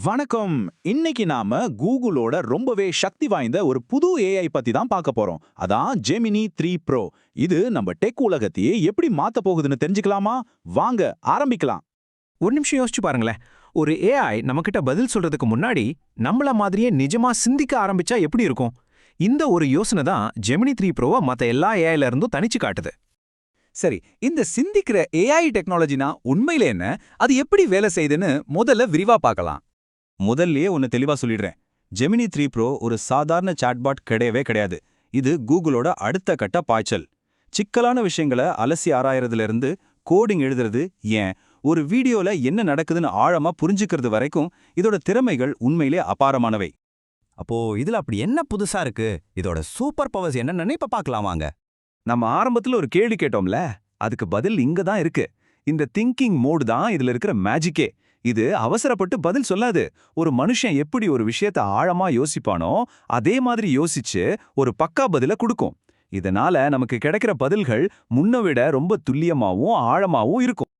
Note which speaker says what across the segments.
Speaker 1: வணக்கம். இன்னைக்கு நாம கூகுளோட ரொம்பவே சக்தி வாய்ந்த ஒரு புது ஏஐ பத்தி தான் பார்க்க போறோம். அதான் ஜெமினி த்ரீ ப்ரோ இது நம்ம டெக் உலகத்தையே எப்படி மாத்த போகுதுன்னு தெரிஞ்சுக்கலாமா? வாங்க ஆரம்பிக்கலாம்.
Speaker 2: ஒரு நிமிஷம் யோசிச்சு பாருங்களேன். ஒரு ஏஐ நம்மக்கிட்ட பதில் சொல்றதுக்கு முன்னாடி நம்மள மாதிரியே நிஜமா சிந்திக்க ஆரம்பிச்சா எப்படி இருக்கும்? இந்த ஒரு யோசனை தான் ஜெமினி த்ரீ ப்ரோவை மத்த எல்லா ஏஐல இருந்தும் தனிச்சு காட்டுது.
Speaker 3: சரி இந்த சிந்திக்கிற ஏஐ டெக்னாலஜினா உண்மையில என்ன? அது எப்படி வேலை செய்யுதுன்னு முதல்ல விரிவா பார்க்கலாம்.
Speaker 4: முதல்லயே ஒன்னு தெளிவா சொல்லிடுறேன். ஜெமினி த்ரீ ப்ரோ ஒரு சாதாரண சாட்பாட் கிடையவே கிடையாது. இது கூகுளோட அடுத்த கட்ட பாய்ச்சல். சிக்கலான விஷயங்களை அலசி ஆராயறதுல இருந்து கோடிங் எழுதுறது ஏன்? ஒரு வீடியோல என்ன நடக்குதுன்னு ஆழமா புரிஞ்சுக்கிறது வரைக்கும் இதோட திறமைகள் உண்மையிலே அபாரமானவை.
Speaker 5: அப்போ இதுல அப்படி என்ன புதுசா இருக்கு? இதோட சூப்பர் பவர்ஸ் என்னன்னு இப்ப பார்க்கலாம் வாங்க.
Speaker 3: நம்ம ஆரம்பத்துல ஒரு கேள்வி கேட்டோம்ல? அதுக்கு பதில் இங்க தான் இருக்கு. இந்த திங்கிங் மோடு தான் இதுல இருக்கிற மேஜிக்கே இது அவசரப்பட்டு பதில் சொல்லாது. ஒரு மனுஷன் எப்படி ஒரு விஷயத்த ஆழமா யோசிப்பானோ அதே மாதிரி யோசிச்சு ஒரு பக்கா பதில கொடுக்கும். இதனால நமக்கு கிடைக்கிற பதில்கள் முன்ன விட ரொம்ப துல்லியமாவும் ஆழமாவும் இருக்கும்.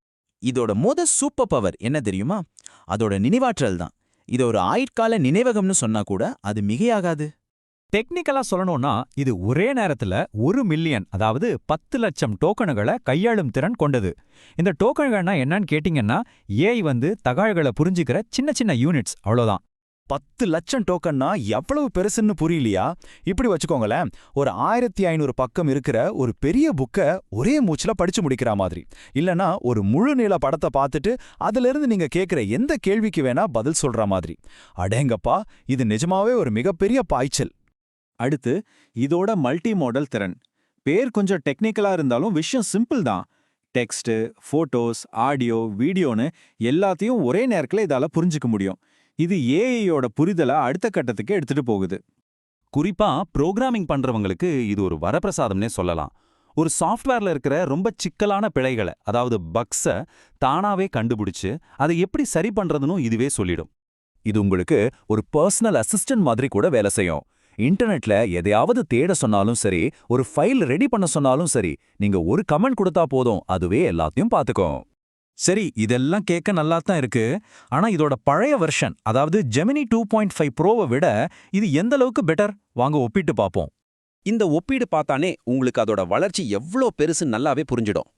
Speaker 1: இதோட மொத சூப்பர் பவர் என்ன தெரியுமா? அதோட நினைவாற்றல் தான். இது ஒரு ஆயுட்கால நினைவகம்னு சொன்னா கூட அது மிகையாகாது.
Speaker 2: டெக்னிக்கலா சொல்லணும்னா இது ஒரே நேரத்துல ஒரு மில்லியன் அதாவது பத்து லட்சம் டோக்கனுகளை கையாளும் திறன் கொண்டது. இந்த டோக்கன்கள்னா என்னன்னு கேட்டிங்கன்னா ஏஐ வந்து தகவல்களை புரிஞ்சுக்கிற சின்ன சின்ன யூனிட்ஸ் அவ்வளோதான்
Speaker 3: பத்து லட்சம் டோக்கன்னா எவ்வளவு பெருசுன்னு புரியலையா? இப்படி வச்சுக்கோங்களேன் ஒரு ஆயிரத்தி ஐநூறு பக்கம் இருக்கிற ஒரு பெரிய புக்கை ஒரே மூச்சுல படிச்சு முடிக்கிற மாதிரி. இல்லனா ஒரு முழு நீள படத்தை பார்த்துட்டு அதுல இருந்து நீங்க கேட்கிற எந்த கேள்விக்கு வேணா பதில் சொல்ற மாதிரி. அடேங்கப்பா இது நிஜமாவே ஒரு மிகப்பெரிய பாய்ச்சல்.
Speaker 4: அடுத்து இதோட மல்டி மாடல் திறன். பேர் கொஞ்சம் டெக்னிக்கலா இருந்தாலும் விஷயம் சிம்பிள் தான். டெக்ஸ்ட் ஃபோட்டோஸ் ஆடியோ வீடியோன்னு எல்லாத்தையும் ஒரே நேரத்துல இதால புரிஞ்சுக்க முடியும். இது ஏஐயோட புரிதலை அடுத்த கட்டத்துக்கு எடுத்துட்டு போகுது. குறிப்பா புரோகிராமிங் பண்றவங்களுக்கு இது ஒரு வரப்பிரசாதம்னே சொல்லலாம். ஒரு சாஃப்ட்வேர்ல இருக்கிற ரொம்ப சிக்கலான பிழைகளை அதாவது பக்ஸ தானாவே கண்டுபிடிச்சு அதை எப்படி சரி பண்றதுன்னு இதுவே சொல்லிடும்.
Speaker 3: இது உங்களுக்கு ஒரு பர்சனல் அசிஸ்டன்ட் மாதிரி கூட வேலை செய்யும். இன்டர்நெட்ல எதையாவது தேட சொன்னாலும் சரி ஒரு ஃபைல் ரெடி பண்ண சொன்னாலும் சரி நீங்க ஒரு கமெண்ட் கொடுத்தா போதும். அதுவே எல்லாத்தையும் பாத்துக்கும்.
Speaker 4: சரி இதெல்லாம் கேட்க நல்லா தான் இருக்கு. ஆனா இதோட பழைய வெர்ஷன் அதாவது ஜெமினி டூ பாயிண்ட் ஃபைவ் ப்ரோவை விட இது எந்த அளவுக்கு பெட்டர் வாங்க ஒப்பிட்டு பார்ப்போம்.
Speaker 6: இந்த ஒப்பீடு பார்த்தானே உங்களுக்கு அதோட வளர்ச்சி எவ்ளோ பெருசு நல்லாவே புரிஞ்சிடும்.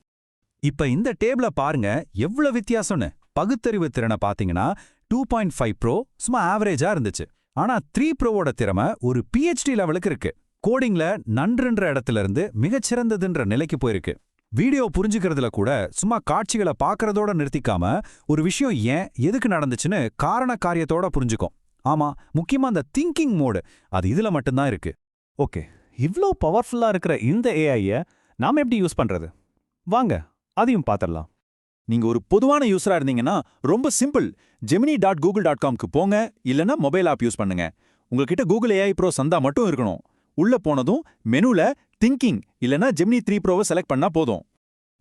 Speaker 4: இப்ப இந்த டேபிள பாருங்க எவ்வளவு வித்தியாசம்னு. பகுத்தறிவு திறனை பாத்தீங்கன்னா டூ பாயிண்ட் ஃபைவ் ப்ரோ சும்மா ஆவரேஜா இருந்துச்சு. ஆனா த்ரீ ப்ரோவோட திறமை ஒரு பிஹெச்டி லெவலுக்கு இருக்கு. கோடிங்ல நன்றுன்ற இடத்துல இருந்து மிகச்சிறந்ததுன்ற நிலைக்கு போயிருக்கு. வீடியோ புரிஞ்சுக்கிறதுல கூட சும்மா காட்சிகளை பார்க்கறதோட நிறுத்திக்காம ஒரு விஷயம் ஏன் எதுக்கு நடந்துச்சுன்னு காரண காரியத்தோட புரிஞ்சுக்கும். ஆமா முக்கியமா அந்த திங்கிங் மோடு அது இதுல மட்டும்தான் இருக்கு.
Speaker 7: ஓகே இவ்ளோ பவர்ஃபுல்லா இருக்கிற இந்த ஏஐய நாம எப்படி யூஸ் பண்றது? வாங்க அதையும் பார்த்துடலாம்.
Speaker 4: நீங்க ஒரு பொதுவான யூஸரா இருந்தீங்கன்னா ரொம்ப simple Gemini dot Google dot காம்க்கு போங்க இல்லனா மொபைல் ஆப் யூஸ் பண்ணுங்க. உங்ககிட்ட கூகுள் ஏஐ ப்ரோ சந்தா மட்டும் இருக்கணும். உள்ள போனதும் மெனுல திங்கிங் இல்லனா ஜெமினி த்ரீ ப்ரோவை செலக்ட் பண்ணா போதும்.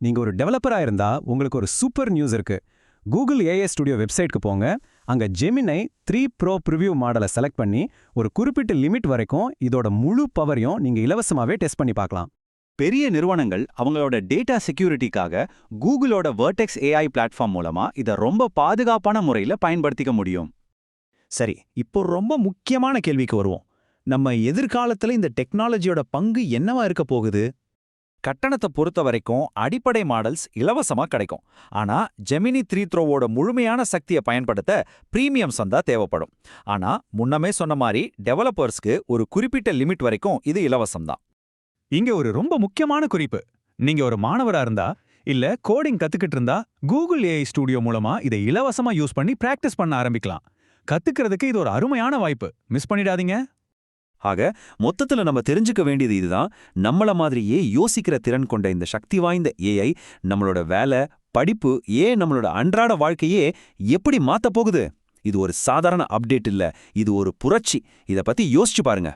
Speaker 7: நீங்க ஒரு டெவலப்பரா இருந்தா உங்களுக்கு ஒரு சூப்பர் நியூஸ் இருக்கு. கூகுள் ஏஐ ஸ்டுடியோ வெப்சைட்க்கு போங்க. அங்க ஜெமினை த்ரீ ப்ரோ ப்ரிவியூ மாடலை செலக்ட் பண்ணி ஒரு குறிப்பிட்ட லிமிட் வரைக்கும் இதோட முழு பவரையும் நீங்க இலவசமாவே டெஸ்ட் பண்ணி பார்க்கலாம்.
Speaker 4: பெரிய நிறுவனங்கள் அவங்களோட டேட்டா செக்யூரிட்டிக்காக கூகுளோட வேர்டெக்ஸ் ஏஐ பிளாட்ஃபார்ம் மூலமா இதை ரொம்ப பாதுகாப்பான முறையில பயன்படுத்திக்க முடியும்.
Speaker 1: சரி இப்போ ரொம்ப முக்கியமான கேள்விக்கு வருவோம். நம்ம எதிர்காலத்துல இந்த டெக்னாலஜியோட பங்கு என்னவா இருக்க போகுது?
Speaker 3: கட்டணத்தை பொறுத்த வரைக்கும் அடிப்படை மாடல்ஸ் இலவசமா கிடைக்கும். ஆனா ஜெமினி த்ரீ த்ரோவோட முழுமையான சக்தியை பயன்படுத்த பிரீமியம் சந்தா தேவைப்படும். ஆனா முன்னமே சொன்ன மாதிரி டெவலப்பர்ஸ்க்கு ஒரு குறிப்பிட்ட லிமிட் வரைக்கும் இது இலவசம்தான்.
Speaker 7: இங்க ஒரு ரொம்ப முக்கியமான குறிப்பு. நீங்க ஒரு மாணவரா இருந்தா இல்ல கோடிங் கத்துக்கிட்டு இருந்தா கூகுள் ஏஐ ஸ்டுடியோ மூலமா இதை இலவசமா யூஸ் பண்ணி பிராக்டிஸ் பண்ண ஆரம்பிக்கலாம். கத்துக்கிறதுக்கு இது ஒரு அருமையான வாய்ப்பு. மிஸ் பண்ணிடாதீங்க.
Speaker 4: ஆக மொத்தத்துல நம்ம தெரிஞ்சுக்க வேண்டியது இதுதான். நம்மள மாதிரியே யோசிக்கிற திறன் கொண்ட இந்த சக்தி வாய்ந்த ஏஐ நம்மளோட வேலை படிப்பு ஏன் நம்மளோட அன்றாட வாழ்க்கையே எப்படி மாற்ற போகுது? இது ஒரு சாதாரண அப்டேட் இல்ல. இது ஒரு புரட்சி. இத பத்தி யோசிச்சு பாருங்க.